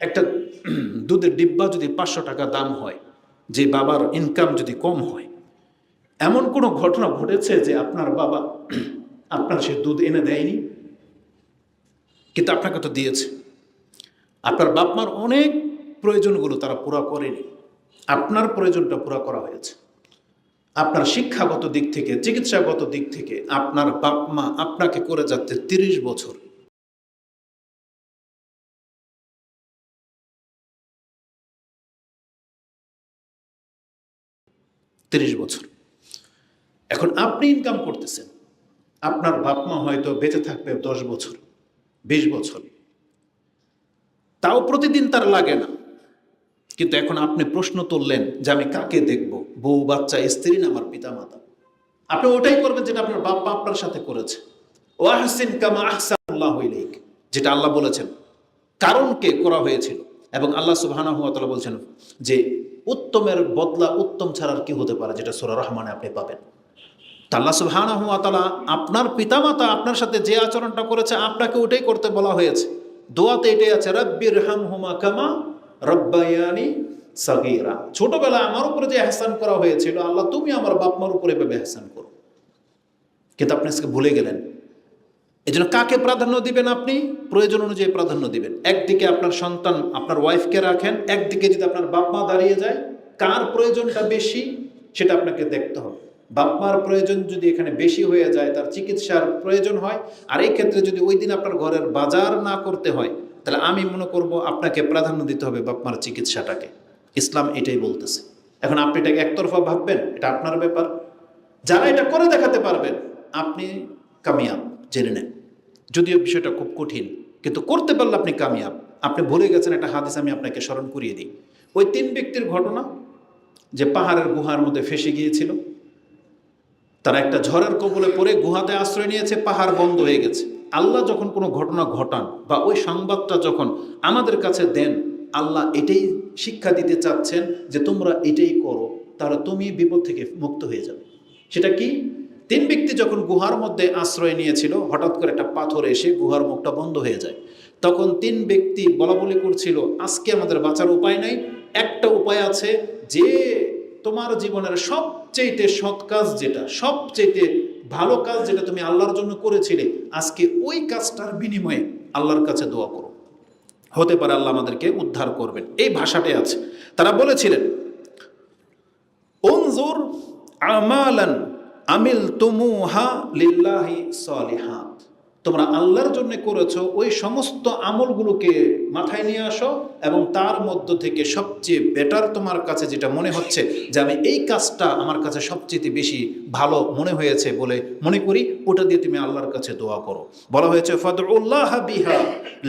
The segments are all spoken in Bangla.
একটা দুধের ডিব্বা যদি পাঁচশো টাকা দাম হয়, যে বাবার ইনকাম যদি কম হয়, এমন কোনো ঘটনা ঘটেছে যে আপনার বাবা আপনার সে দুধ এনে দেয়নি? কিন্তু আপনাকে তো দিয়েছে। আপনার বাপ মার অনেক প্রয়োজনগুলো তারা পুরো করেনি। আপনার প্রয়োজনটা পুরো করা হয়েছে। আপনার শিক্ষাগত দিক থেকে, চিকিৎসাগত দিক থেকে আপনার বাপ মা আপনাকে করে যাচ্ছে তিরিশ বছর। তিরিশ বছর। এখন আপনি ইনকাম করতেছেন। আপনার বাপ মা হয়তো বেঁচে থাকবে দশ বছর, বিশ বছর। তাও প্রতিদিন তার লাগে না। কিন্তু এখন আপনি প্রশ্ন তুললেন যে আমি কাকে দেখব? বউ, বাচ্চা, স্ত্রী না আমার পিতা মাতা আপনি ওটাই করবেন যেটা আপনার বাপ আপনার সাথে করেছে। ও আহসিন কামা আহসানুল্লাহ ইলাইক, যেটা আল্লাহ বলেছেন। কারণকে করা হয়েছিল। এবং আল্লাহ তাআলা বলছেন যে উত্তমের বদলা উত্তম ছাড়ার কি হতে পারে, যেটা সোরা রহমানে আপনি পাবেন। তা আল্লাহ সুবহানাহু ওয়া তাআলা আপনার পিতামাতা আপনার সাথে যে আচরণটা করেছে, আপনাকে ওটাই করতে বলা হয়েছে। দোয়াতে এটাই আছে রব্বির হামহুমা কামা রব্বায়ানি সাগিরা। ছোটবেলায় আমার উপরে যে এহসান করা হয়েছিল, আল্লাহ তুমি আমার বাপ মার উপরে এভাবে এহসান করো। কিন্তু আপনি আজকে ভুলে গেলেন এই জন্য কাকে প্রাধান্য দিবেন আপনি? প্রয়োজন অনুযায়ী প্রাধান্য দিবেন। একদিকে আপনার সন্তান আপনার ওয়াইফকে রাখেন, একদিকে যদি আপনার বাপ মা দাঁড়িয়ে যায়, কার প্রয়োজনটা বেশি সেটা আপনাকে দেখতে হবে। বাপ মার প্রয়োজন যদি এখানে বেশি হয়ে যায়, তার চিকিৎসার প্রয়োজন হয়, আর এই ক্ষেত্রে যদি ওই দিন আপনার ঘরের বাজার না করতে হয়, তাহলে আমি মনে করব আপনাকে প্রাধান্য দিতে হবে বাপ মার চিকিৎসাটাকে। ইসলাম এটাই বলতেছে। এখন আপনি এটাকে একতরফা ভাববেন, এটা আপনার ব্যাপার। যারা এটা করে দেখাতে পারবেন, আপনি কামিয়াব, জেনে নেন। যদিও বিষয়টা খুব কঠিন, কিন্তু করতে পারলে আপনি কামিয়াব। আপনি ভুলে গেছেন একটা হাদিস আমি আপনাকে স্মরণ করিয়ে দিই। ওই তিন ব্যক্তির ঘটনা, যে পাহাড়ের গুহার মধ্যে ফেসে গিয়েছিল, তারা একটা ঝড়ের কবলে পড়ে গুহাতে আশ্রয় নিয়েছে, পাহাড় বন্ধ হয়ে গেছে। আল্লাহ যখন কোনো ঘটনা ঘটান বা ওই সংবাদটা যখন আমাদের কাছে দেন, আল্লাহ এটাই শিক্ষা দিতে চাচ্ছেন যে তোমরা এটাই করো, তাহলে তুমি বিপদ থেকে মুক্ত হয়ে যাবে। সেটা কি? তিন ব্যক্তি যখন গুহার মধ্যে আশ্রয় নিয়েছিল, হঠাৎ করে একটা পাথর এসে গুহার মুখটা বন্ধ হয়ে যায়। তখন তিন ব্যক্তি বলা বলি করছিল, আজকে আমাদের বাঁচার উপায় নাই। একটা উপায় আছে যে তোমার জীবনের সবচেয়েতে সৎ কাজ যেটা সবচেয়েতে ভালো কাজ যেটা তুমি আল্লাহর জন্য করেছিলে, আজকে ওই কাজটার বিনিময়ে আল্লাহর কাছে দোয়া করো। হতে পারে আল্লাহ আমাদেরকে উদ্ধার করবেন। এই ভাষাটাই আছে। তারা বলেছিলেন অনজুর আমালান আমিল তুমুহা লিল্লাহি সলিহাত। তোমরা আল্লাহর জন্য করেছ ওই সমস্ত আমলগুলোকে মাথায় নিয়ে আসো এবং তার মধ্য থেকে সবচেয়ে বেটার তোমার কাছে যেটা মনে হচ্ছে যে আমি এই কাজটা আমার কাছে সবচেয়ে বেশি ভালো মনে হয়েছে বলে মনে করি, ওটা দিয়ে তুমি আল্লাহর কাছে দোয়া করো। বলা হয়েছে, ফদউল্লাহ বিহা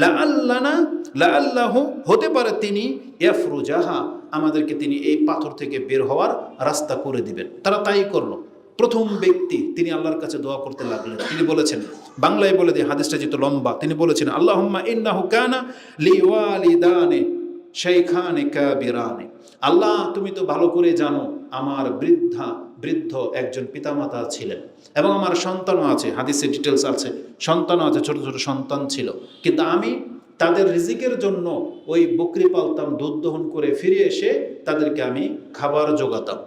লা আল্লানা লা আল্লাহু হতে পারে তিনি, ইয়াফরুজাহা, আমাদেরকে তিনি এই পাথর থেকে বের হওয়ার রাস্তা করে দিবেন। তারা তাই করল। প্রথম ব্যক্তি তিনি আল্লাহর কাছে দোয়া করতে লাগলেন। তিনি বলেছেন, বাংলায় বলে দিয়ে হাদিসটা যেহেতু লম্বা, তিনি বলেছেন আল্লাহ কাবিরানে। আল্লাহ, তুমি তো ভালো করে জানো, আমার বৃদ্ধা, বৃদ্ধ একজন পিতামাতা ছিলেন এবং আমার সন্তানও আছে, হাদিসের ডিটেলস আছে, সন্তানও আছে, ছোট ছোট সন্তান ছিল। কিন্তু আমি তাদের রিজিকের জন্য ওই বকরি পালতাম, দুধ দহন করে ফিরে এসে তাদেরকে আমি খাবার যোগাতাম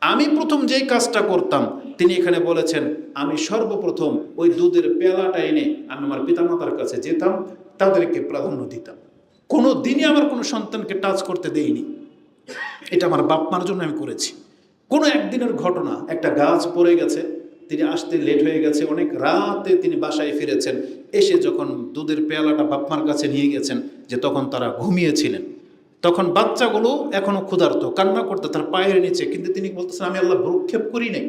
আমি প্রথম যেই কাজটা করতাম তিনি এখানে বলেছেন, আমি সর্বপ্রথম ওই দুধের পেয়ালাটা এনে আমি আমার পিতামাতার কাছে যেতাম, তাদেরকে প্রাধান্য দিতাম। কোনো দিনই আমার কোনো সন্তানকে টাচ করতে দেইনি। এটা আমার বাপ মার জন্য আমি করেছি। কোনো একদিনের ঘটনা, একটা গাছ পড়ে গেছে, তিনি আসতে লেট হয়ে গেছে, অনেক রাতে তিনি বাসায় ফিরেছেন, এসে যখন দুধের পেয়ালাটা বাপমার কাছে নিয়ে গেছেন, যে তখন তারা ঘুমিয়েছিলেন। তখন বাচ্চাগুলো এখনও ক্ষুধার্ত, কান্না করতে তার পায়ের নিচে, কিন্তু তিনি বলতেছেন, আমি আল্লাহ ভ্রুক্ষেপ করি নাই।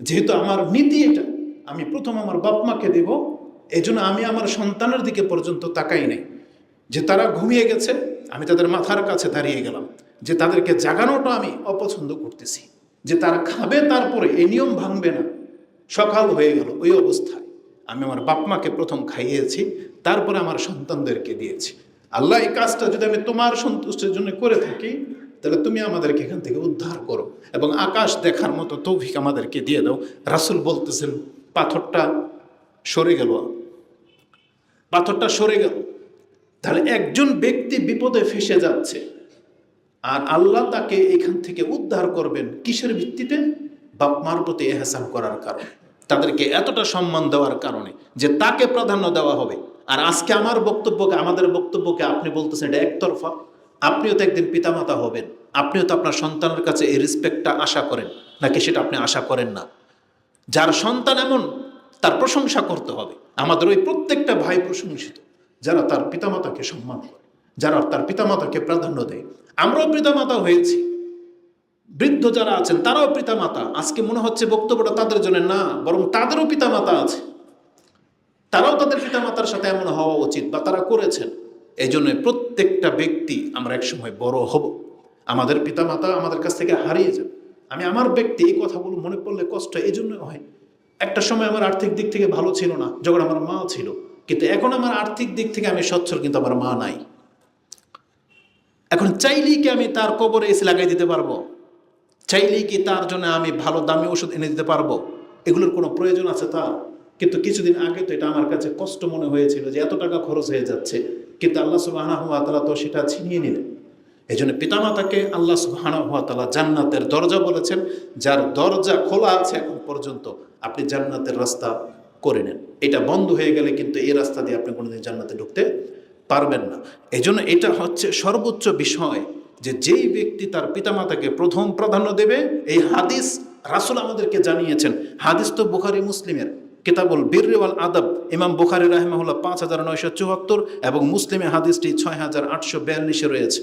যেহেতু আমার নীতি এটা, আমি প্রথম আমার বাপ মাকে দেব এই জন্য আমি আমার সন্তানের দিকে পর্যন্ত তাকাই নাই। যে তারা ঘুমিয়ে গেছে, আমি তাদের মাথার কাছে দাঁড়িয়ে গেলাম। যে তাদেরকে জাগানোটা আমি অপছন্দ করতেছি। যে তারা খাবে তারপরে এই নিয়ম ভাঙবে না। সকাল হয়ে গেল, ওই অবস্থায় আমি আমার বাপ মাকে প্রথম খাইয়েছি, তারপরে আমার সন্তানদেরকে দিয়েছি। আল্লাহ এই কাজটা যদি আমি তোমার সন্তুষ্টের জন্য করে থাকি তাহলে তুমি আমাদেরকে এখান থেকে উদ্ধার করো এবং আকাশ দেখার মতো তৌফিক আমাদেরকে দিয়ে দাও। রাসুল বলতেছেন, পাথরটা সরে গেল। পাথরটা সরে গেল। তাহলে একজন ব্যক্তি বিপদে ফেসে যাচ্ছে। আর আল্লাহ তাকে এখান থেকে উদ্ধার করবেন কিসের ভিত্তিতে? বাপ মার প্রতি এহসান করার কারণে। তাদেরকে এতটা সম্মান দেওয়ার কারণে যে তাকে প্রাধান্য দেওয়া হবে। আর আজকে আমার বক্তব্যকে, আমাদের বক্তব্যকে আপনি বলতেছেন, এটা একতরফা। আপনিও তো একদিন পিতামাতা হবেন। আপনিও তো আপনার সন্তানের কাছে এই রেসপেক্টটা আশা করেন, নাকি সেটা আপনি আশা করেন না? যার সন্তান এমন, তার প্রশংসা করতে হবে। আমাদের ওই প্রত্যেকটা ভাই প্রশংসিত, যারা তার পিতামাতাকে সম্মান করে, যারা তার পিতামাতাকে প্রাধান্য দেয়। আমরাও পিতামাতা হয়েছি। বৃদ্ধ যারা আছেন, তারাও পিতামাতা। আজকে মনে হচ্ছে বক্তব্যটা তাদের জন্য না, বরং তাদেরও পিতামাতা আছে। তারাও তাদের পিতামাতার সাথে এমন হওয়া উচিত, বা তারা করেছেন। এই জন্য প্রত্যেকটা ব্যক্তি আমরা একসময় বড় হব। আমাদের পিতামাতা আমাদের কাছ থেকে হারিয়ে যাবে। আমি আমার ব্যক্তি এই কথাগুলো মনে পড়লে কষ্ট এই জন্য হয়। একটা সময় আমার আর্থিক দিক থেকে ভালো ছিল না, যখন আমার মা ছিল। কিন্তু এখন আমার আর্থিক দিক থেকে আমি সচ্ছল, কিন্তু আমার মা নাই। এখন চাইলেই কি আমি তার কবরে এসে লাগাই দিতে পারব? চাইলেই কি তার জন্য আমি ভালো দামি ওষুধ এনে দিতে পারব? এগুলোর কোনো প্রয়োজন আছে তার? কিন্তু কিছুদিন আগে তো এটা আমার কাছে কষ্ট মনে হয়েছিল যে এত টাকা খরচ হয়ে যাচ্ছে। কিন্তু আল্লাহ সুবাহানা হুয়া তো সেটা ছিনিয়ে নিলেন। এই জন্য পিতামাতাকে আল্লাহ সুবাহানা হুয়া জান্নাতের দরজা বলেছেন, যার দরজা খোলা আছে এখন পর্যন্ত আপনি জান্নাতের রাস্তা করে নেন। এটা বন্ধ হয়ে গেলে কিন্তু এই রাস্তা দিয়ে আপনি কোনোদিন জান্নাতে ঢুকতে পারবেন না। এই জন্য এটা হচ্ছে সর্বোচ্চ বিষয় যে যেই ব্যক্তি তার পিতামাতাকে প্রথম প্রাধান্য দেবে, এই হাদিস রাসুল আমাদেরকে জানিয়েছেন। হাদিস তো বুখারি, মুসলিমের। কিতাবুল বীরওয়াল আদব, ইমাম বুখারি রাহমাহুল্লাহ পাঁচ হাজার নয়শো চুয়াত্তর এবং মুসলিমে হাদিসটি ছয় হাজার আটশো বিয়াল্লিশে রয়েছে।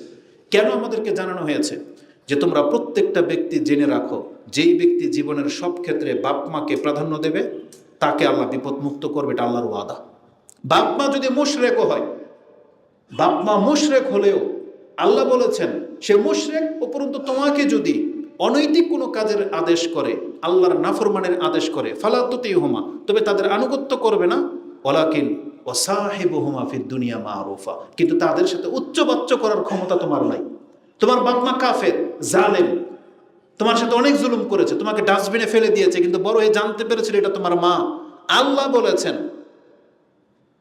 কেন আমাদেরকে জানানো হয়েছে? যে তোমরা প্রত্যেকটা ব্যক্তি জেনে রাখো, যেই ব্যক্তি জীবনের সব ক্ষেত্রে বাপ মাকে প্রাধান্য দেবে, তাকে আল্লাহ বিপদ মুক্ত করবে, এটা আল্লাহর ওয়াদা। বাপ মা যদি মুশরেকও হয়, বাপ মা মুশরেক হলেও আল্লাহ বলেছেন, সে মুশরেক উপরন্তু তোমাকে যদি অনৈতিক কোনো কাজের আদেশ করে, আল্লাহর নাফরমানের আদেশ করে ফালাতুতি হুমা তবে তাদের আনুগত্য করবে না। ওলাকিন সাহেব হুমা ফির দুনিয়া মা আরুফা কিন্তু তাদের সাথে উচ্চবাচ্য করার ক্ষমতা তোমার নাই। তোমার বাপ মা কাফের, জালেম, তোমার সাথে অনেক জুলুম করেছে, তোমাকে ডাস্টবিনে ফেলে দিয়েছে, কিন্তু বড় হয়ে জানতে পেরেছিল এটা তোমার মা। আল্লাহ বলেছেন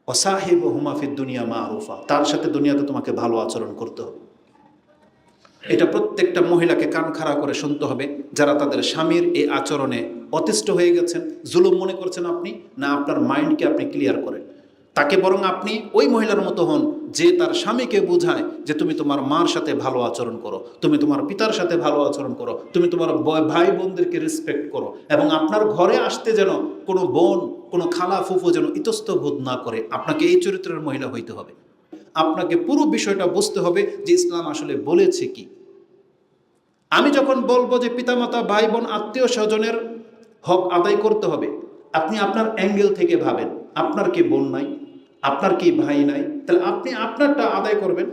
অসাহেব হুমাফির দুনিয়া মা আরুফা তার সাথে দুনিয়াতে তোমাকে ভালো আচরণ করতে হবে। এটা প্রত্যেকটা মহিলাকে কান খাড়া করে শুনতে হবে যারা তাদের স্বামীর এই আচরণে অতিষ্ঠ হয়ে গেছেন, জুলুম মনে করছেন আপনি, না আপনার মাইন্ডকে আপনি ক্লিয়ার করেন। তাকে বরং আপনি ওই মহিলার মতো হন যে তার স্বামীকে বোঝায় যে তুমি তোমার মার সাথে ভালো আচরণ করো, তুমি তোমার পিতার সাথে ভালো আচরণ করো, তুমি তোমার ভাই বোনদেরকে রেসপেক্ট করো এবং আপনার ঘরে আসতে যেন কোনো বোন, কোনো খালা ফুফু যেন ইতস্ত বোধ না করে, আপনাকে এই চরিত্রের মহিলা হইতে হবে। আপনাকে পুরো বিষয়টা বুঝতে হবে যে ইসলাম আসলে বলেছে কি। আমি যখন বলব যে পিতামাতা ভাই বোন আত্মীয় স্বজনের হক আদায় করতে হবে, আপনি আপনার অ্যাঙ্গেল থেকে ভাবেন, আপনার কি বোন নাই, আপনার কি ভাই নাই, তাহলে আপনি আপনারটা আদায় করবেন।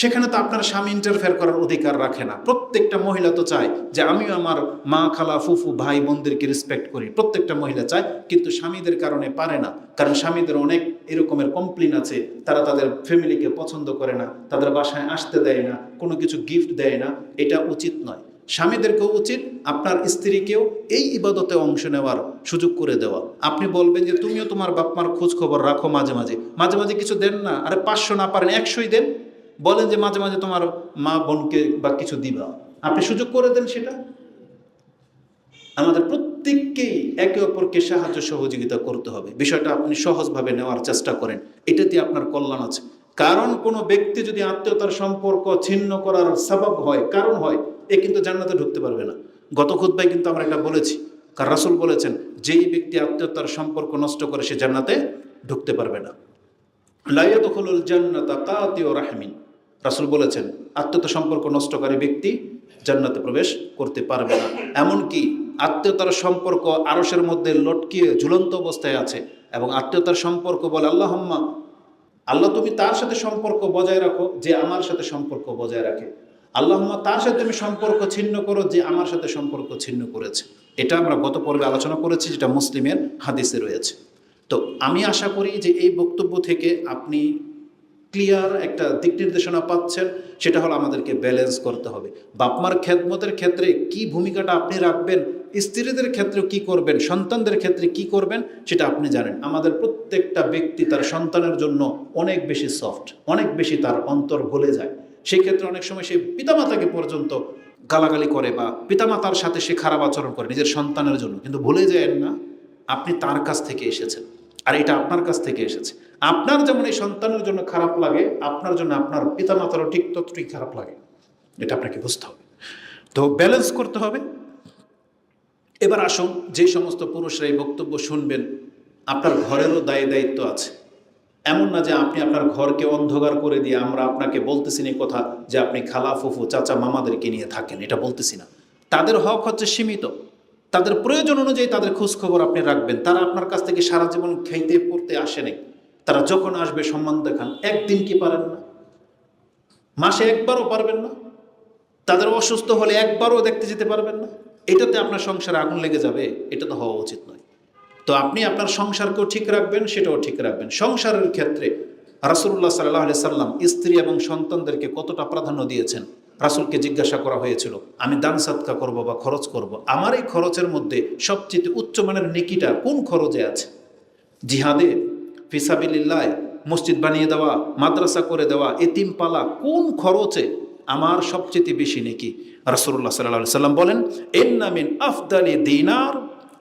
সেখানে তো আপনার স্বামী ইন্টারফেয়ার করার অধিকার রাখে না। প্রত্যেকটা মহিলা তো চায় যে আমিও আমার মা, খালা, ফুফু, ভাই, বোনদেরকে রেসপেক্ট করি। প্রত্যেকটা মহিলা চায়, কিন্তু স্বামীদের কারণে পারে না। কারণ স্বামীদের অনেক এরকমের কমপ্লেন আছে, তারা তাদের ফ্যামিলিকে পছন্দ করে না, তাদের বাসায় আসতে দেয় না, কোনো কিছু গিফট দেয় না, এটা উচিত নয়। স্বামীদেরকেও উচিত আপনার স্ত্রীকেও এই ইবাদতে অংশ নেওয়ার সুযোগ করে দেওয়া। আপনি বলবেন যে তুমিও তোমার বাপমার খোঁজ খবর রাখো মাঝে মাঝে। মাঝে মাঝে কিছু দেন না। আরে পাঁচশো না পারেন, একশোই দেন। বলেন যে মাঝে মাঝে তোমার মা বোনকে বা কিছু দিবা। আপনি সুযোগ করে দেন সেটা। আমাদের প্রত্যেককেই একে অপরকে সাহায্য সহযোগিতা করতে হবে। বিষয়টা আপনি সহজভাবে নেওয়ার চেষ্টা করেন। এটাতে আপনার কল্যাণ আছে। কারণ কোনো ব্যক্তি যদি আত্মীয়তার সম্পর্ক ছিন্ন করার স্বভাব হয়, কারণ হয়, এ কিন্তু জান্নাতে ঢুকতে পারবে না। গত খুদ্ায় কিন্তু আমরা এটা বলেছি। কার রাসুল বলেছেন, যেই ব্যক্তি আত্মীয়তার সম্পর্ক নষ্ট করে সে জান্নাতে ঢুকতে পারবে না। লাইয়া লাইয়াদখলুল জান্নাতা কাতিও রাহমিন। রাসুল বলেছেন আত্মীয়তা সম্পর্ক নষ্টকারী ব্যক্তি জান্নাতে প্রবেশ করতে পারবে না। এমনকি আত্মীয়তার সম্পর্ক আরসের মধ্যে লটকিয়ে ঝুলন্ত অবস্থায় আছে এবং আত্মীয়তার সম্পর্ক বলে আল্লাহ আল্লাহ তুমি তার সাথে সম্পর্ক বজায় রাখো যে আমার সাথে সম্পর্ক বজায় রাখে। আল্লাহ তার সাথে তুমি সম্পর্ক ছিন্ন করো যে আমার সাথে সম্পর্ক ছিন্ন করেছে। এটা আমরা গত পর্বে আলোচনা করেছি, যেটা মুসলিমের হাদিসে রয়েছে। তো আমি আশা করি যে এই বক্তব্য থেকে আপনি ক্লিয়ার একটা দিক নির্দেশনা পাচ্ছেন, সেটা হলো আমাদেরকে ব্যালেন্স করতে হবে। বাপমার খেদমতের ক্ষেত্রে কি ভূমিকাটা আপনি রাখবেন, স্ত্রীদের ক্ষেত্রে কি করবেন, সন্তানদের ক্ষেত্রে কি করবেন, সেটা আপনি জানেন। আমাদের প্রত্যেকটা ব্যক্তি তার সন্তানের জন্য অনেক বেশি সফট অনেক বেশি তার অন্তর গলে যায়। সেই ক্ষেত্রে অনেক সময় সে পিতামাতাকে পর্যন্ত গালাগালি করে বা পিতামাতার সাথে সে খারাপ আচরণ করে নিজের সন্তানের জন্য, কিন্তু ভুলে যায় না, আপনি তার কাছ থেকে এসেছেন। আর এটা আপনার কাছ থেকে এসেছে। আপনার যেমন এই সন্তানের জন্য খারাপ লাগে, আপনার জন্য আপনার পিতামাতারও ঠিক ততটাই খারাপ লাগে। এটা আপনাকে বুঝতে হবে। তো ব্যালেন্স করতে হবে। এবার আসুন, যে সমস্ত পুরুষরা এই বক্তব্য শুনবেন, আপনার ঘরেরও দায় দায়িত্ব আছে। এমন না যে আপনি আপনার ঘরকে অন্ধকার করে দিয়ে আমরা আপনাকে বলতেছি না কথা যে আপনি খালা, ফুফু, চাচা, মামাদেরকে নিয়ে থাকেন, এটা বলতেছি না। তাদের হক হচ্ছে সীমিত। তাদের প্রয়োজন অনুযায়ী তাদের খোঁজখবর আপনি রাখবেন। তারা আপনার কাছ থেকে সারা জীবন খাইতে পড়তে আসেনি তারা যখন আসবে সম্মান দেখান। একদিন কি পারেন না? মাসে একবারও পারবেন না? তাদের অসুস্থ হলে একবারও দেখতে যেতে পারবেন না? এটাতে আপনার সংসারে আগুন লেগে যাবে, এটা তো হওয়া উচিত নয়। তো আপনি আপনার সংসারকেও ঠিক রাখবেন, সেটাও ঠিক রাখবেন। সংসারের ক্ষেত্রে রাসুল্লাহ সাল্লাহ আলি সাল্লাম স্ত্রী এবং সন্তানদেরকে কতটা প্রাধান্য দিয়েছেন? রাসুলকে জিজ্ঞাসা করা হয়েছিল, আমি দান সাতকা করব বা খরচ করব? আমার এই খরচের মধ্যে সবচেয়ে উচ্চমানের নেকিটা কোন খরচে আছে? জিহাদে ফিসাবিল্লায় মসজিদ বানিয়ে দেওয়া, মাদ্রাসা করে দেওয়া, এতিম পালা কোন খরচে আমার সবচেয়ে বেশি নাকি? রাসুল্লাহ সাল্লাহ সাল্লাম বলেন এন্নামিন আফদালি দিনার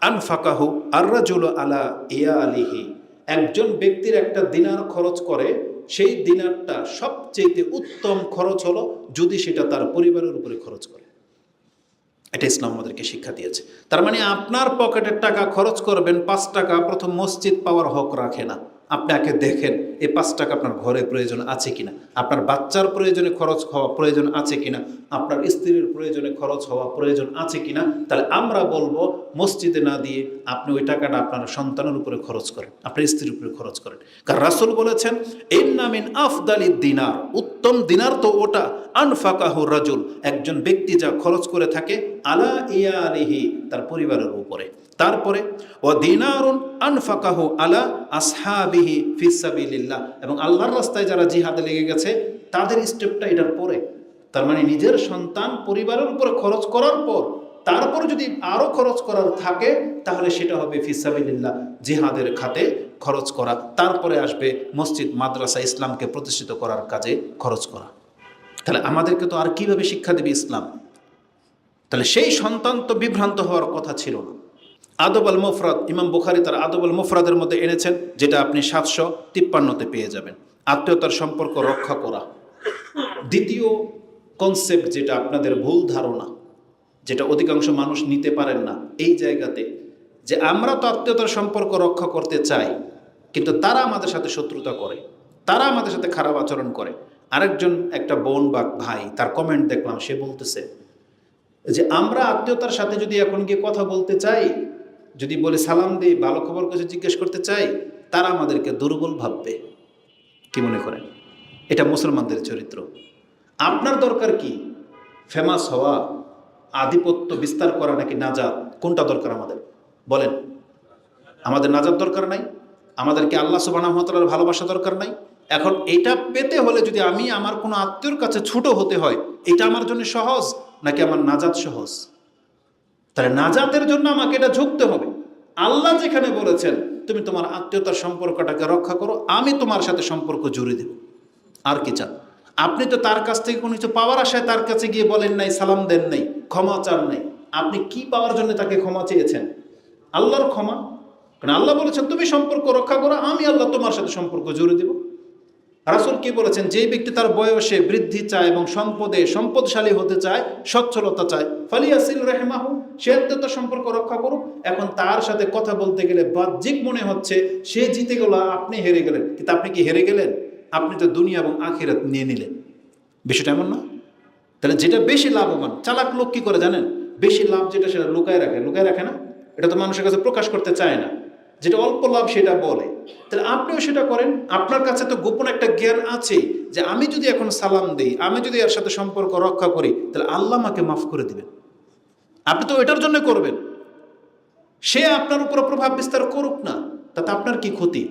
আনফাকাহু আর্রাজুল আলা ইয়া আলিহি একজন ব্যক্তির একটা দিনার খরচ করে, সেই দিনারটা সবচেয়ে উত্তম খরচ হলো যদি সেটা তার পরিবারের উপরে খরচ করে। এটা ইসলাম আমাদেরকে শিক্ষা দিয়েছে। তার মানে আপনার পকেটের টাকা খরচ করবেন, পাঁচ টাকা, প্রথম মসজিদ পাওয়ার হক রাখে না। আপনি আগে দেখেন, এই পাঁচ টাকা আপনার ঘরে প্রয়োজন আছে কিনা? আপনার বাচ্চার প্রয়োজনে খরচ হওয়া প্রয়োজন আছে কিনা? আপনার স্ত্রীর প্রয়োজনে খরচ হওয়া প্রয়োজন আছে কিনা? তাহলে আমরা বলব, মসজিদে না দিয়ে আপনি ওই টাকাটা আপনার সন্তানের উপরে খরচ করেন, আপনার স্ত্রীর উপরে খরচ করেন। কারণ রাসুল বলেছেন এর নামিন আফদালি দিনার উত্তম দিনার তো ওটা, আনফাকাহু রাজুল, একজন ব্যক্তি যা খরচ করে থাকে, আলা ইয়া আলিহি তার পরিবারের উপরে। তারপরে ও দিনারুন আনফাকাহু আলা আসহাবিহি ফিসাবিলিল্লাহ এবং আল্লাহর রাস্তায় যারা জিহাদে লেগে গেছে, তাদের স্টেপটা এটার পরে। তার মানে নিজের সন্তান পরিবারের উপরে খরচ করার পর, তারপর যদি আরও খরচ করার থাকে, তাহলে সেটা হবে ফিসাবিল্লাহ জিহাদের খাতে খরচ করা। তারপরে আসবে মসজিদ, মাদ্রাসা, ইসলামকে প্রতিষ্ঠিত করার কাজে খরচ করা। তাহলে আমাদেরকে তো আর কীভাবে শিক্ষা দেবে ইসলাম? তাহলে সেই সন্তান তো বিভ্রান্ত হওয়ার কথা ছিল না। আদব আল মুফরাদ, ইমাম বুখারি তার আদব আল মুফরাদের মধ্যে এনেছেন, যেটা আপনি সাতশো তিপ্পান্নতে পেয়ে যাবেন। আত্মীয়তার সম্পর্ক রক্ষা করা। দ্বিতীয় কনসেপ্ট যেটা আপনাদের ভুল ধারণা, যেটা অধিকাংশ মানুষ নিতে পারেন না, এই জায়গাতে যে আমরা তো আত্মীয়তার সম্পর্ক রক্ষা করতে চাই, কিন্তু তারা আমাদের সাথে শত্রুতা করে, তারা আমাদের সাথে খারাপ আচরণ করে। আরেকজন একটা বোন বা ভাই, তার কমেন্ট দেখলাম, সে বলতেছে যে, আমরা আত্মীয়তার সাথে যদি এখন গিয়ে কথা বলতে চাই যদি বলে সালাম দিই, ভালো খবর কিছু জিজ্ঞেস করতে চাই, তারা আমাদেরকে দুর্বল ভাববে। কি মনে করেন? এটা মুসলমানদের চরিত্র। আপনার দরকার কি? ফেমাস হওয়া, আধিপত্য বিস্তার করা নাকি নাজাদ কোনটা দরকার আমাদের? বলেন। আমাদের নাজাদ দরকার নাই? আমাদেরকে আল্লাহ সুবাহর ভালোবাসা দরকার নাই? এখন এটা পেতে হলে যদি আমি আমার কোনো আত্মীয়র কাছে ছোট হতে হয়, এটা আমার জন্য সহজ নাকি আমার নাজাদ সহজ? তাহলে নাজাতের জন্য আমাকে এটা ঝুঁকতে হবে। আল্লাহ যেখানে বলেছেন, তুমি তোমার আত্মীয়তার সম্পর্কটাকে রক্ষা করো, আমি তোমার সাথে সম্পর্ক জুড়ে দেব। আর কি চান? আপনি তো তার কাছ থেকে কোনো কিছু পাওয়ার আশায় তার কাছে গিয়ে বলেন নাই, সালাম দেন নাই, ক্ষমা চান নাই। আপনি কি পাওয়ার জন্য তাকে ক্ষমা চেয়েছেন? আল্লাহর ক্ষমা। কারণ আল্লাহ বলেছেন, তুমি সম্পর্ক রক্ষা করো, আমি আল্লাহ তোমার সাথে সম্পর্ক জুড়ে দেব। রাসুল কি বলেছেন? যে ব্যক্তি তার বয়সে বৃদ্ধি চায় এবং সম্পদে সম্পদশালী হতে চায়, সচ্ছলতা চায়, ফালিয়াসিল রেহমাহু, সে আত্মীয়তার সম্পর্ক রক্ষা করুক। এখন তার সাথে কথা বলতে গেলে বাহ্যিক মনে হচ্ছে, সে জিতে গেল, আপনি হেরে গেলেন। কিন্তু আপনি কি হেরে গেলেন? আপনি তো দুনিয়া এবং আখিরাত নিয়ে নিলেন। বিষয়টা এমন না? তাহলে যেটা বেশি লাভবান, চালাক লোক কি করে জানেন? বেশি লাভ যেটা সেটা লুকায় রাখে। লুকায় রাখে না? এটা তো মানুষের কাছে প্রকাশ করতে চায় না। যেটা অল্প লাভ সেটা বলে। তাহলে আপনিও সেটা করেন। আপনার কাছে তো গোপন একটা জ্ঞান আছে যে আমি যদি এখন সালাম দিই, আমি যদি এর সাথে সম্পর্ক রক্ষা করি, তাহলে আল্লাহ আমাকে মাফ করে দিবেন। আপনি তো এটার জন্য করবেন। সে আপনার উপর প্রভাব বিস্তার করুক না, তাতে আপনার কি ক্ষতি?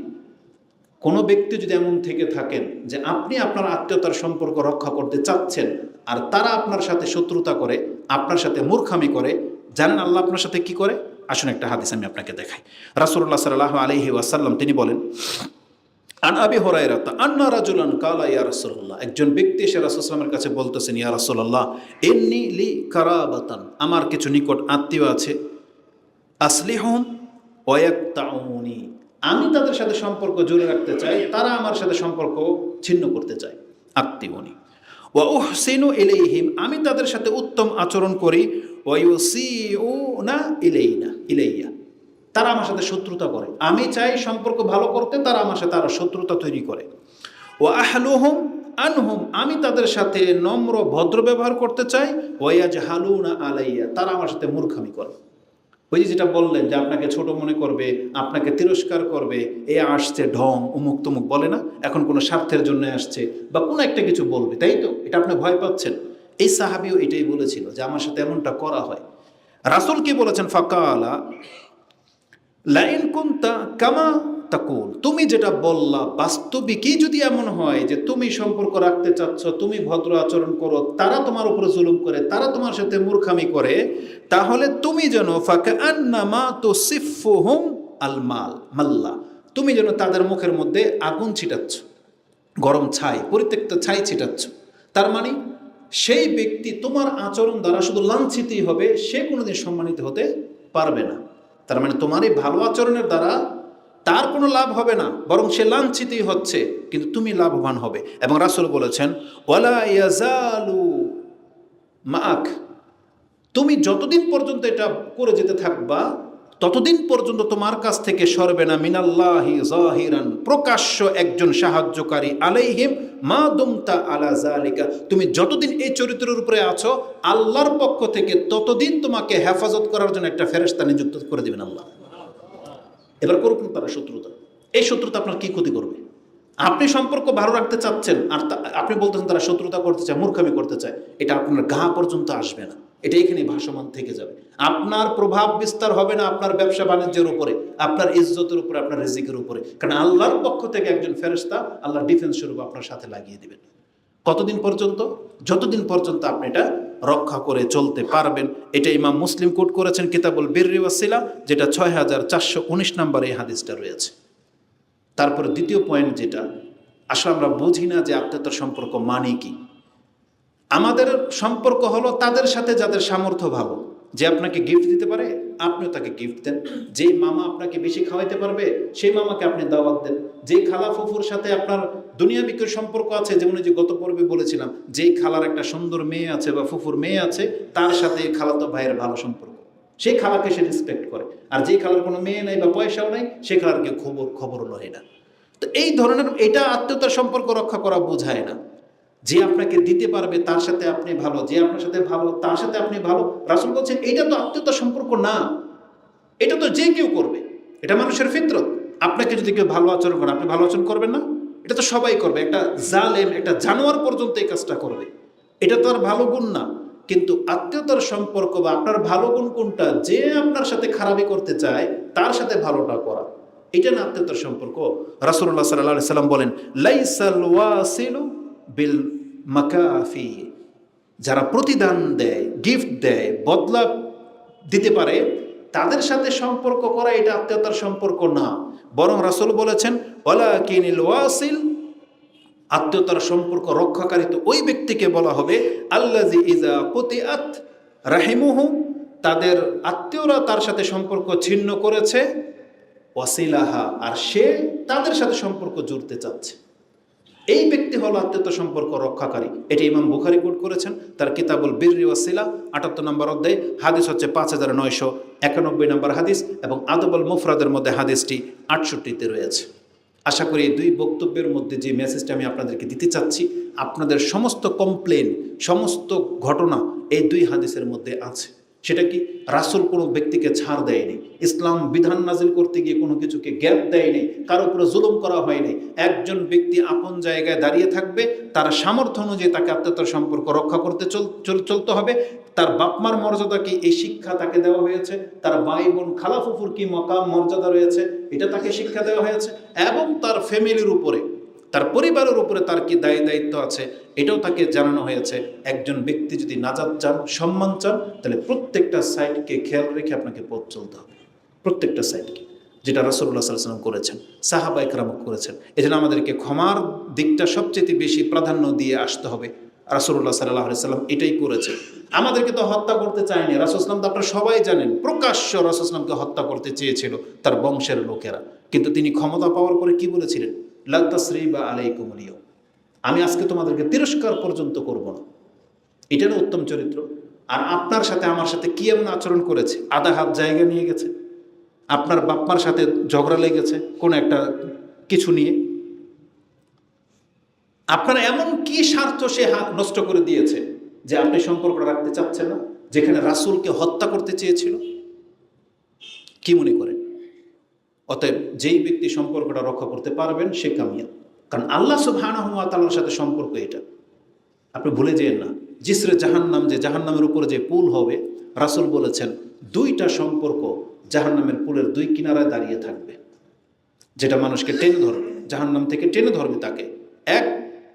কোনো ব্যক্তি যদি এমন থেকে থাকেন যে আপনি আপনার আত্মীয়তার সম্পর্ক রক্ষা করতে চাচ্ছেন, আর তারা আপনার সাথে শত্রুতা করে, আপনার সাথে মূর্খামি করে, জানেন আল্লাহ আপনার সাথে কি করে? আসুন একটা হাদিস আমি আপনাকে দেখাই। রাসুল্লাহ সাল্লাহ আলহি ওয়াসাল্লাম তিনি বলেন আন্না রাজুলান কালা ইয়া রাসূলুল্লাহ। একজন ব্যক্তি এসে রাসূলের কাছে বলতেছেন, ইয়া রাসূলুল্লাহ, ইন্নি লি কারাবাতান, আমার কিছু নিকট আত্মীয় আছে। আসলিহুম ওয়াক্তাউনি আমি তাদের সাথে সম্পর্ক জুড়ে রাখতে চাই, তারা আমার সাথে সম্পর্ক ছিন্ন করতে চায়। আত্মীয়নি ওয়া ইলাইহিম, আমি তাদের সাথে উত্তম আচরণ করি ওয়া ইউসিউনা ইলাইনা ইলাইয়া তারা আমার সাথে শত্রুতা করে। আমি চাই সম্পর্ক ভালো করতে তারা আমার সাথে আরও শত্রুতা তৈরি করে। ও আহলুহুম আনহুম, আমি তাদের সাথে নম্র ভদ্র ব্যবহার করতে চাই। ওয়াজ হালুনা আলাইয়া, তারা আমার সাথে মূর্খামি করে। ওই যে যেটা বললেন যে আপনাকে ছোট মনে করবে, আপনাকে তিরস্কার করবে, এ আসছে ঢং উমুক তুমুক বলে না? এখন কোনো স্বার্থের জন্য আসছে বা কোনো একটা কিছু বলবে, তাই তো? এটা আপনি ভয় পাচ্ছেন। এই সাহাবিও এটাই বলেছিল যে আমার সাথে এমনটা করা হয়। রাসুল কি বলেছেন? ফাঁকা আলা লাইন কুন্তা কামা তাকুল, তুমি যেটা বললা বাস্তবিকই যদি এমন হয় যে তুমি সম্পর্ক রাখতে চাচ্ছ, তুমি ভদ্র আচরণ করো, তারা তোমার উপরে জুলুম করে, তারা তোমার সাথে মূর্খামি করে, তাহলে তুমি যেন ফাঁকা আন্নামা তো সিফুহুম আল মাল মাল্লা, তুমি যেন তাদের মুখের মধ্যে আগুন ছিটাচ্ছ, গরম ছাই, পরিত্যক্ত ছাই ছিটাচ্ছ। তার মানে সেই ব্যক্তি তোমার আচরণ দ্বারা শুধু লাঞ্ছিতই হবে, সে কোনোদিন সম্মানিত হতে পারবে না। তার মানে তোমার এই ভালো আচরণের দ্বারা তার কোনো লাভ হবে না, বরং সে লাঞ্ছিতই হচ্ছে, কিন্তু তুমি লাভবান হবে। এবং রাসুল বলেছেন, ওয়ালা ইয়াজালু মাক তুমি যতদিন পর্যন্ত এটা করে যেতে থাকবা ততদিন পর্যন্ত তোমার কাছ থেকে সরবে না মিনাল্লাহি জাহিরান। প্রকাশ্য একজন সাহায্যকারী আলাইহিম মা দুমতা আলা জালিকা তুমি যতদিন এই চরিত্রের উপরে আছো, আল্লাহর পক্ষ থেকে ততদিন তোমাকে হেফাজত করার জন্য একটা ফেরেস্তা নিযুক্ত করে দিবেন আল্লাহ। এবার করুক তারা শত্রুতা। এই শত্রুতা আপনার কি ক্ষতি করবে? আপনি সম্পর্ক ভালো রাখতে চাচ্ছেন, আর আপনি বলতেছেন তারা শত্রুতা করতে চায়, মূর্খামি করতে চায়, এটা আপনার গা পর্যন্ত আসবে না। এটা এখানে ভাসমান থেকে যাবে। আপনার প্রভাব বিস্তার হবে না আপনার ব্যবসা বাণিজ্যের উপরে, আপনার ইজ্জতের উপরে, আপনার রিজিকের উপরে। কারণ আল্লাহর পক্ষ থেকে একজন ফেরেস্তা আল্লাহ ডিফেন্স স্বরূপ আপনার সাথে লাগিয়ে দেবেন। কতদিন পর্যন্ত? যতদিন পর্যন্ত আপনি এটা রক্ষা করে চলতে পারবেন। এটা ইমাম মুসলিম কোট করেছেন কিতাবুল বীর যেটা ছয় হাজার চারশো উনিশ নম্বরে এই হাদিসটা রয়েছে। তারপরে দ্বিতীয় পয়েন্ট যেটা, আসলে আমরা বুঝি না যে আত্মীয়তার সম্পর্ক মানে কি। আমাদের সম্পর্ক হলো তাদের সাথে যাদের সামর্থ্য ভালো। যে আপনাকে গিফট দিতে পারে, আপনিও তাকে গিফট দেন। যেই মামা আপনাকে বেশি খাওয়াইতে পারবে, সেই মামাকে আপনি দাওয়াত দেন। যেই খালা ফুফুর সাথে আপনার দুনিয়া বিক্রির সম্পর্ক আছে, যেমন যে গত পর্বে বলেছিলাম, যেই খালার একটা সুন্দর মেয়ে আছে বা ফুফুর মেয়ে আছে, তার সাথে খালাতো ভাইয়ের ভালো সম্পর্ক। সেই খালাকে সে রেসপেক্ট করে। আর যেই খালার কোনো মেয়ে নাই বা পয়সাও নাই, সে খালারকে খবর খবর লয় না। তো এই ধরনের এটা আত্মীয়তার সম্পর্ক রক্ষা করা বোঝায় না। যে আপনাকে দিতে পারবে তার সাথে আপনি ভালো, যে আপনার সাথে ভালো তার সাথে আপনি ভালো। রাসুল বলছেন, এটা তো আত্মীয়তার সম্পর্ক না। এটা তো যে কেউ করবে। এটা মানুষের ফিতরত। আপনাকে যদি কেউ ভালো আচরণ করে, আপনি ভালো আচরণ করবেন না? এটা তো সবাই করবে। একটা জালেম, একটা জানোয়ার পর্যন্ত এই কাজটা করবে। এটা তো আর ভালো গুণ না। কিন্তু আত্মীয়তার সম্পর্ক বা আপনার ভালো গুণ কোনটা, যে আপনার সাথে খারাপি করতে চায়, তার সাথে ভালোটা করা। এটা না আত্মীয়তার সম্পর্ক। রাসুল্লাহ সাল্লাহ সাল্লাম বলেন বিল মাকাফি। যারা প্রতিদান দেয়, গিফট দেয়, বদলা দিতে পারে, তাদের সাথে সম্পর্ক করা এটা আত্মীয়তার সম্পর্ক না। বরং রাসুল বলেছেন ওলা কিনিল ওয়াসিল আত্মীয়তার সম্পর্ক রক্ষাকারী তো ওই ব্যক্তিকে বলা হবে আল্লাজি ইজা আত রাহিমুহু, তাদের আত্মীয়রা তার সাথে সম্পর্ক ছিন্ন করেছে, ওয়াসিলাহা, আর সে তাদের সাথে সম্পর্ক জুড়তে চাচ্ছে। এই ব্যক্তি হল আত্মীয়তা সম্পর্ক রক্ষাকারী। এটি ইমাম বুখারি কোট করেছেন, তার কিতাবুল বীর ওয়াসিলা আটাত্তর নম্বর অধ্যায়, হাদিস হচ্ছে পাঁচ হাজার নয়শো একানব্বই নম্বর হাদিস এবং আদবল মুফরাদের মধ্যে হাদিসটি আটষট্টিতে রয়েছে। আশা করি দুই বক্তব্যের মধ্যে যে মেসেজটা আমি আপনাদেরকে দিতে চাচ্ছি, আপনাদের সমস্ত কমপ্লেন সমস্ত ঘটনা এই দুই হাদিসের মধ্যে আছে। সেটা কি রাসুল কোনো ব্যক্তিকে ছাড় দেয়নি? ইসলাম বিধান নাজিল করতে গিয়ে কোনো কিছুকে গ্যাপ দেয়নি? কারও উপরে জুলুম করা হয়নি? একজন ব্যক্তি আপন জায়গায় দাঁড়িয়ে থাকবে, তার সামর্থ্য অনুযায়ী তাকে আত্মীয়তার সম্পর্ক রক্ষা করতে চল, চল- চলতে হবে। তার বাপমার মর্যাদা কি এই শিক্ষা তাকে দেওয়া হয়েছে? তার ভাই বোন খালাফুফুর কি মকাম মর্যাদা রয়েছে? এটা তাকে শিক্ষা দেওয়া হয়েছে। এবং তার ফ্যামিলির উপরে তার পরিবারের উপরে তার কি দায়ী দায়িত্ব আছে? এটাও তাকে জানানো হয়েছে। একজন ব্যক্তি যদি নাজাদ চান, সম্মান চান, তাহলে প্রত্যেকটা সাইডকে খেয়াল রেখে আপনাকে পথ চলতে হবে। প্রত্যেকটা সাইডকে যেটা রসুল্লাহ সাল্লাম করেছেন, সাহাবা ইকরাম করেছেন। এই জন্য আমাদেরকে ক্ষমার দিকটা সবচেয়ে বেশি প্রাধান্য দিয়ে আসতে হবে। রাসুল্লাহ সাল্লাহ সাল্লাম এটাই করেছে আমাদেরকে তো হত্যা করতে চায়নি। রাসুসলাম তো আপনারা সবাই জানেন, প্রকাশ্য রাসুসলামকে হত্যা করতে চেয়েছিল তার বংশের লোকেরা। কিন্তু তিনি ক্ষমতা পাওয়ার পরে কি বলেছিলেন? লাত্তাশ্রী বা আলাইকুমলিয় আমি আজকে তোমাদেরকে তিরস্কার পর্যন্ত করব না। এটারও উত্তম চরিত্র। আর আপনার সাথে আমার সাথে কি এমন আচরণ করেছে? আধা হাত জায়গা নিয়ে গেছে? আপনার বাপ্পার সাথে ঝগড়া লেগেছে? কোন একটা কিছু নিয়ে? আপনার এমন কি স্বার্থ সে হাত নষ্ট করে দিয়েছে যে আপনি সম্পর্ক রাখতে চাচ্ছেন না? যেখানে রাসূলকে হত্যা করতে চেয়েছিল? কি মনে করেন? অতএব যেই ব্যক্তি সম্পর্কটা রক্ষা করতে পারবেন, সে কামিয়াব। কারণ আল্লাহ সুবহানাহু ওয়া তাআলার সাথে সম্পর্ক এটা। আপনি ভুলে যেন না, জিসরে জাহান্নাম যে জাহান্নামের উপরে যে পুল হবে, রাসূল বলেছেন, দুইটা সম্পর্ক জাহান্নামের পুলের দুই কিনারায় দাঁড়িয়ে থাকবে। যেটা মানুষকে টেনে ধরবে, জাহান্নাম থেকে টেনে ধরবে তাকে। এক,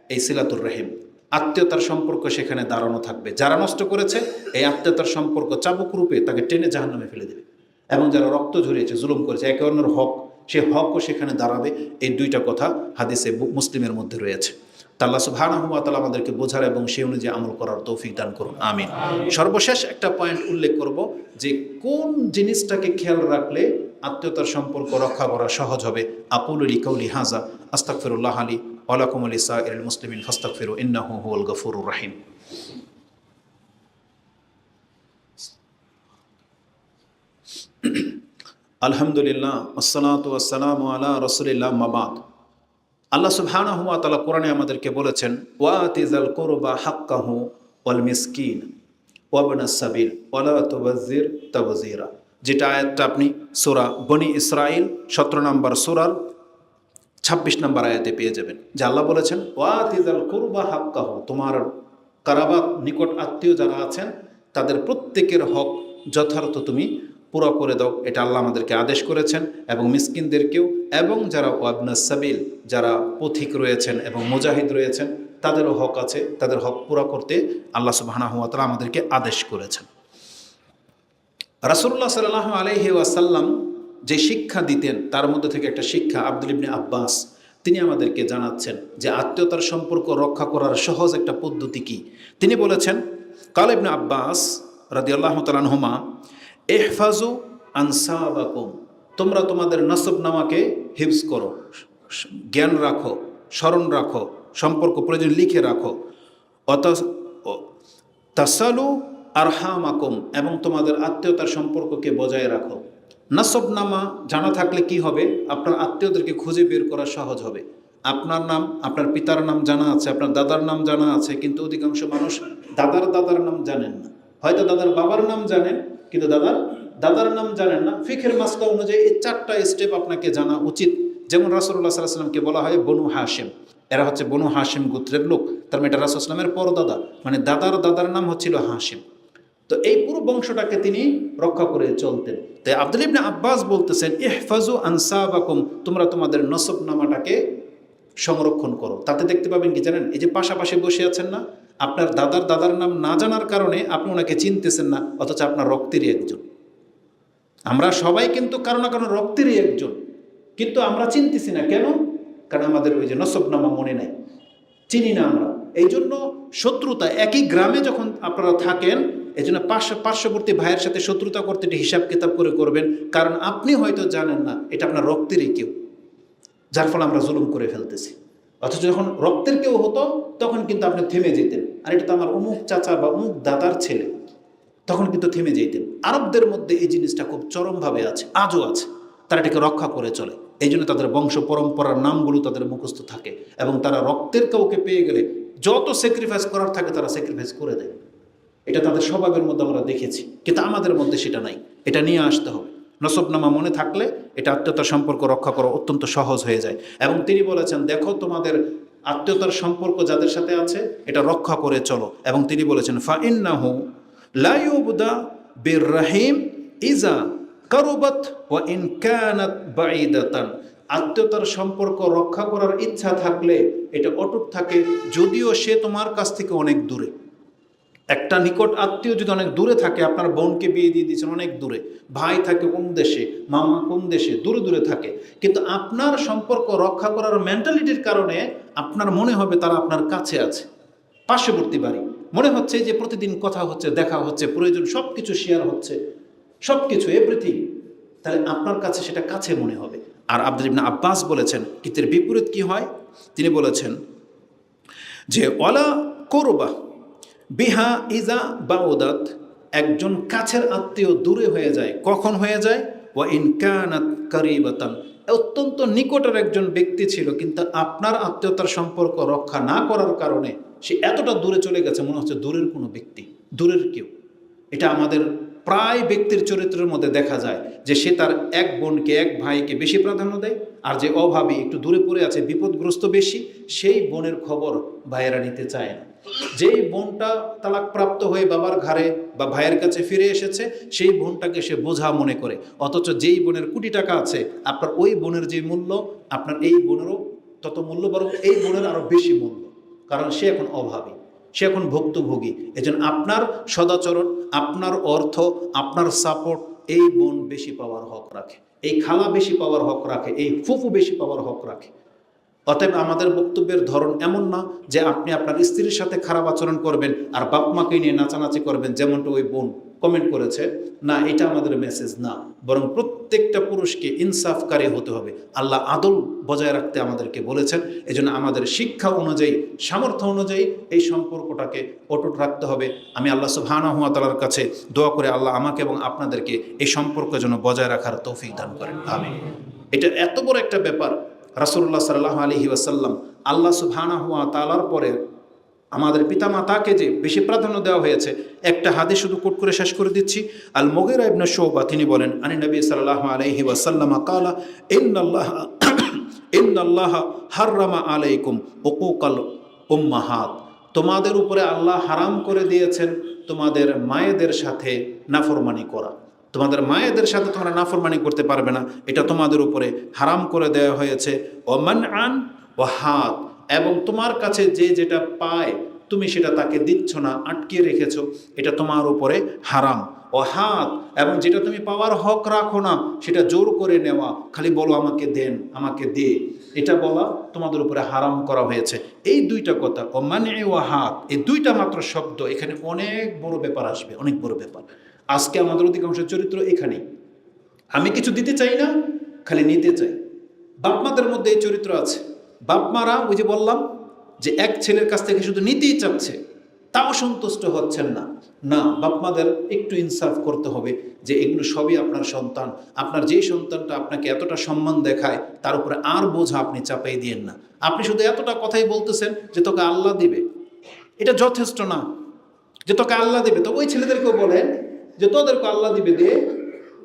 এই সিলাতুর রহিম, আত্মীয়তার সম্পর্ক সেখানে দাঁড়ানো থাকবে। যারা নষ্ট করেছে, এই আত্মীয়তার সম্পর্ক চাবুক রূপে তাকে টেনে জাহান্নামে ফেলে দেবে। এবং যারা রক্ত ঝরিয়েছে জুলুম করেছে একে অন্যের হক সে হকও সেখানে দাঁড়াবে। এই দুইটা কথা হাদিসে মুসলিমের মধ্যে রয়েছে। তা আল্লাহ সুবহানাহু ওয়া তাআলা আমাদেরকে বোঝার এবং সেই অনুযায়ী আমল করার তৌফিক দান করুন। আমিন। সর্বশেষ একটা পয়েন্ট উল্লেখ করব যে কোন জিনিসটাকে খেয়াল রাখলে আত্মীয়তার সম্পর্ক রক্ষা করা সহজ হবে। আকুলুল ইকাউলি হাজা আস্তাগফিরুল্লাহ আলী ওয়ালাকুম আলী সাইরুল মুসলিমিন ফাস্তাগফিরু ইন্নাহু হুয়াল গফুরুর রহিম। আলহামদুলিল্লাহ, আসসালাতু আসসালামু আলা রাসূলিল্লাহ মাবাদ আল্লাহ সুবহানাহু ওয়া তাআলা কোরআনে আমাদেরকে বলেছেন ওয়াতিজাল কুরবা হাক্কাহু ওয়াল মিসকিন ওয়াবনাস সাবিল, ওয়ালা তুবাজ্জির তাবযীরা যেটা আয়াতটা আপনি সূরা বনি ইসরাইল 17 নম্বর সূরার 26 নম্বর আয়াতে পেয়ে যাবেন। যে আল্লাহ বলেছেন ওয়াতিজাল কুরবা হাক্কাহু, তোমার কারাবাত নিকট আত্মীয় যারা আছেন, তাদের প্রত্যেকের হক যথার্থ তুমি পুরো করে দাও, এটা আল্লাহ আমাদেরকে আদেশ করেছেন। এবং মিসকিনদেরকেও, এবং যারা ওয়াবনাস সাবিল, যারা পথিক রয়েছেন এবং মুজাহিদ রয়েছেন, তাদেরও হক আছে, তাদের হক পুরো করতে আল্লাহ সুবহানাহু ওয়া তাআলা আমাদেরকে আদেশ করেছেন। রাসূলুল্লাহ সাল্লাল্লাহু আলাইহি ওয়াসাল্লাম যে শিক্ষা দিতেন, তার মধ্যে থেকে একটা শিক্ষা আব্দুল ইবনে আব্বাস, তিনি আমাদেরকে জানাচ্ছেন যে আত্মীয়তার সম্পর্ক রক্ষা করার সহজ একটা পদ্ধতি কি? তিনি বলেছেন, কাল ইবনে আব্বাস রাদিয়াল্লাহু তাআলা ইহফাজু আনসাবাকুম। তোমরা তোমাদের নামাকে হিফজ করো, জ্ঞান রাখো, স্মরণ রাখো, সম্পর্ক প্রয়োজন লিখে রাখো। অত তাসালু আরহামাকুম এবং তোমাদের আত্মীয়তার সম্পর্ককে বজায় রাখো। নাসবনামা জানা থাকলে কি হবে? আপনার আত্মীয়দেরকে খুঁজে বের করা সহজ হবে। আপনার নাম, আপনার পিতার নাম জানা আছে, আপনার দাদার নাম জানা আছে, কিন্তু অধিকাংশ মানুষ দাদার দাদার নাম জানেন না। হয়তো দাদার বাবার নাম জানেন, কিন্তু দাদার দাদার নাম জানেন না। ফিখের মাসলা অনুযায়ী এই চারটা স্টেপ আপনাকে জানা উচিত। যেমন রাসুল্লাহ সাল্লামকে বলা হয় বনু হাসেম এরা হচ্ছে বনু হাসিম গোত্রের লোক। তার মেয়েটা রাসুসলামের পরদাদা। মানে দাদার দাদার নাম হচ্ছিল হাসিম তো এই পুরো বংশটাকে তিনি রক্ষা করে চলতেন। তাই আব্দুল ইবনে আব্বাস বলতেছেন, ইহফাজু আনসাবাকুম, তোমরা তোমাদের নসব নামাটাকে সংরক্ষণ করো। তাতে দেখতে পাবেন কি জানেন? এই যে পাশাপাশি বসে আছেন না আপনার দাদার দাদার নাম না জানার কারণে আপনি ওনাকে চিনতেছেন না, অথচ আপনার রক্তেরই একজন। আমরা সবাই কিন্তু কারও না কারও রক্তেরই একজন। কিন্তু আমরা চিনতেছি না কেন? কারণ আমাদের ওই যে নসবনামা মনে নাই। চিনি না আমরা। এই জন্য শত্রুতা, একই গ্রামে যখন আপনারা থাকেন এই জন্য পার্শ্ব পার্শ্ববর্তী ভাইয়ের সাথে শত্রুতা করতে একটু হিসাব কিতাব করে করবেন। কারণ আপনি হয়তো জানেন না, এটা আপনার রক্তেরই কেউ। যার ফলে আমরা জুলুম করে ফেলতেছি। অথচ যখন রক্তের কেউ হতো, তখন কিন্তু আপনি থেমে যেতেন। আর এটা তো আমার অমুক চাচা বা অমুক দাদার ছেলে। তখন কিন্তু থেমে যেতেন। আরবদের মধ্যে এই জিনিসটা খুব চরমভাবে আছে, আজও আছে। তারা এটাকে রক্ষা করে চলে। এই জন্য তাদের বংশ পরম্পরার নামগুলো তাদের মুখস্থ থাকে এবং তারা রক্তের কাউকে পেয়ে গেলে যত স্যাক্রিফাইস করার থাকে, তারা স্যাক্রিফাইস করে দেয়। এটা তাদের স্বভাবের মধ্যে আমরা দেখেছি। কিন্তু আমাদের মধ্যে সেটা নাই। এটা নিয়ে আসতে হবে। নসবনামা মনে থাকলে এটা আত্মীয়তার সম্পর্ক রক্ষা করা অত্যন্ত সহজ হয়ে যায়। এবং তিনি বলেছেন, দেখো তোমাদের আত্মীয়তার সম্পর্ক যাদের সাথে আছে, এটা রক্ষা করে চলো। এবং তিনি বলেছেন ফা ইন্নাহু লাইউবদা বির রাহিম ইজা কারুবাত ও ইন কানাত বাঈদাতান। আত্মীয়তার সম্পর্ক রক্ষা করার ইচ্ছা থাকলে এটা অটুট থাকে, যদিও সে তোমার কাছ থেকে অনেক দূরে। একটা নিকট আত্মীয় যদি অনেক দূরে থাকে, আপনার বোনকে বিয়ে দিয়ে দিয়েছেন অনেক দূরে, ভাই থাকে কোন দেশে, মামা কোন দেশে, দূরে দূরে থাকে, কিন্তু আপনার সম্পর্ক রক্ষা করার মেন্টালিটির কারণে আপনার মনে হবে তারা আপনার কাছে আছে, পার্শ্ববর্তী বাড়ি। মনে হচ্ছে যে প্রতিদিন কথা হচ্ছে, দেখা হচ্ছে, প্রয়োজন সব কিছু শেয়ার হচ্ছে সব কিছু এভরিথিং তাহলে আপনার কাছে সেটা কাছে মনে হবে। আর আব্দুল ইবনা আব্বাস বলেছেন কিতের বিপরীত কি হয়? তিনি বলেছেন যে, ওয়ালা করবা বিহা ইজা বাউদাত, একজন কাছের আত্মীয় দূরে হয়ে যায়, কখন হয়ে যায়? ওয়া ইনকানাত কারিবাতান। অত্যন্ত নিকটের একজন ব্যক্তি ছিল, কিন্তু আপনার আত্মীয়তার সম্পর্ক রক্ষা না করার কারণে সে এতটা দূরে চলে গেছে, মনে হচ্ছে দূরের কোনো ব্যক্তি, দূরের কেউ। এটা আমাদের প্রায় ব্যক্তির চরিত্রের মধ্যে দেখা যায় যে সে তার এক বোনকে, এক ভাইকে বেশি প্রাধান্য দেয় আর যে অভাবী একটু দূরে পড়ে আছে, বিপদগ্রস্ত বেশি, সেই বোনের খবর ভাইয়েরা নিতে চায় না। যেই বোনটা তালাকপ্রাপ্ত হয়ে বাবার ঘরে বা ভাইয়ের কাছে ফিরে এসেছে, সেই বোনটাকে সে বোঝা মনে করে। অথচ যেই বোনের কোটি টাকা আছে, আপনার ওই বোনের যে মূল্য, আপনার এই বোনেরও তত মূল্য, বরং এই বোনের আরও বেশি মূল্য। কারণ সে এখন অভাবী। সে এখন ভুক্তভোগী। এজন্য আপনার সদাচরণ, আপনার অর্থ, আপনার সাপোর্ট এই বোন বেশি পাওয়ার হক রাখে। এই খালা বেশি পাওয়ার হক রাখে, এই ফুফু বেশি পাওয়ার হক রাখে। অতএব আমাদের বক্তব্যের ধরন এমন না যে আপনি আপনার স্ত্রীর সাথে খারাপ আচরণ করবেন আর বাপ মাকে নিয়ে নাচানাচি করবেন, যেমনটা ওই বোন কমেন্ট করেছে। না, এটা আমাদের মেসেজ না। বরং প্রত্যেকটা পুরুষকে ইনসাফকারী হতে হবে। আল্লাহ আদল বজায় রাখতে আমাদেরকে বলেছেন। এজন্য আমাদের শিক্ষা অনুযায়ী, সামর্থ্য অনুযায়ী এই সম্পর্কটাকে অটুট রাখতে হবে। আমি আল্লাহ সুবহানা হুয়া তালার কাছে দোয়া করে আল্লাহ আমাকে এবং আপনাদেরকে এই সম্পর্ক যেন বজায় রাখার তৌফিক দান করেন। আমি এটা এত বড় একটা ব্যাপার। রাসুল্লাহ সাল্লাহ আলহি ওয়াসাল্লাম আল্লাহ সুবহানা হুয়া তালার পরে আমাদের পিতামাতাকে যে বেশি প্রাধান্য দেওয়া হয়েছে, একটা হাদিস শুধু কোট করে শেষ করে দিচ্ছি। আল মোগেরা ইবনে শোবা তিনি বলেন আনি নবী সাল্লাল্লাহু আলাইহি ওয়াসাল্লাম কালা, ইন্নাল্লাহ ইন্নাল্লাহ হাররামা আলাইকুম উকুকাল উম্মাহাত। তোমাদের উপরে আল্লাহ হারাম করে দিয়েছেন তোমাদের মায়েদের সাথে নাফরমানি করা। তোমাদের মায়েদের সাথে তোমরা নাফরমানি করতে পারবে না, এটা তোমাদের উপরে হারাম করে দেওয়া হয়েছে। ও মান আন ও হাত এবং তোমার কাছে যে যেটা পায়, তুমি সেটা তাকে দিচ্ছ না, আটকিয়ে রেখেছো। এটা তোমার উপরে হারাম। ও হাত এবং যেটা তুমি পাওয়ার হক রাখো না, সেটা জোর করে নেওয়া। খালি বলো আমাকে দেন, আমাকে দে। এটা বলা তোমাদের উপরে হারাম করা হয়েছে। এই দুইটা কথা ও মানে ও হাত এই দুইটা মাত্র শব্দ, এখানে অনেক বড় ব্যাপার আসবে, অনেক বড় ব্যাপার। আজকে আমাদের অধিকাংশ চরিত্র এখানেই। আমি কিছু দিতে চাই না, খালি নিতে চাই। বাপমাদের মধ্যে এই চরিত্র আছে। বাপমারা ওই যে বললাম যে এক ছেলের কাছ থেকে শুধু নিতেই চাচ্ছে, তাও সন্তুষ্ট হচ্ছেন না। না বাপমাদের একটু ইনসাফ করতে হবে যে এগুলো সবই আপনার সন্তান। আপনার যেই সন্তানটা আপনাকে এতটা সম্মান দেখায়, তার উপরে আর বোঝা আপনি চাপাই দিয়েন না। আপনি শুধু এতটা কথাই বলতেছেন যে তোকে আল্লাহ দিবে। এটা যথেষ্ট না যে তোকে আল্লাহ দিবে। তো ওই ছেলেদেরকেও বলেন যে তোদেরকে আল্লাহ দিবে। দে,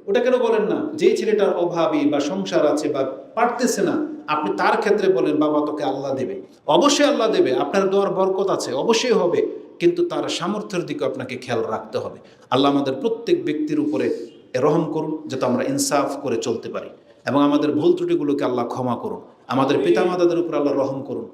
ওটা কেন বলেন না? যে ছেলেটার অভাবী বা সংসার আছে বা পারতেছে না আপনি তার ক্ষেত্রে বলেন বাবা তোকে আল্লাহ দেবে। অবশ্যই আল্লাহ দেবে আপনার দোয়ার বরকত আছে অবশ্যই হবে কিন্তু তার সামর্থ্যের দিকে আপনাকে খেয়াল রাখতে হবে। আল্লাহ আমাদের প্রত্যেক ব্যক্তির উপরে রহম করুন যাতে আমরা ইনসাফ করে চলতে পারি। এবং আমাদের ভুল ত্রুটিগুলোকে আল্লাহ ক্ষমা করুন। আমাদের পিতামাতাদের উপর আল্লাহ রহম করুন।